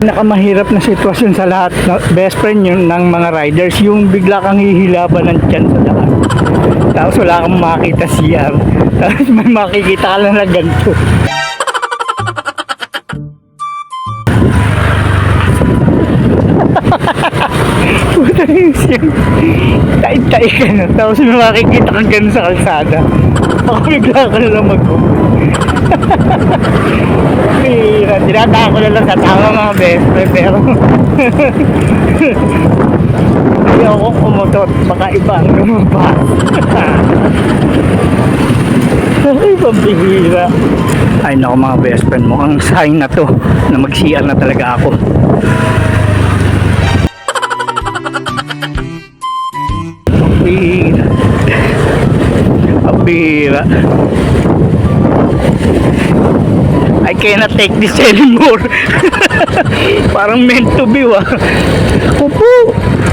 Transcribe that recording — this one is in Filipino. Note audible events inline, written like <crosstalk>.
Nakamahirap na sitwasyon sa lahat. Best friend yun ng mga riders, yung bigla kang hihilaban ng tiyan sa daan. Tapos wala kang makita CR. <laughs> Tapos may makikita ka lang na ganito. <laughs> Puta yung siya. Tai-tai ka na. Tapos may makikita kang ganun sa kalsada. Ako bigla ka lang mag <laughs> Pira, tinataka ko na lang sa tama mga best friend pero hindi ako kumotot baka iba ang lumabas. <laughs> Ay pambihira ay nako mga best friend mukhang sign na to na mag na talaga ako. Pambihira pambihira I cannot take this anymore. <laughs> Parang meant to be, wa. Upo.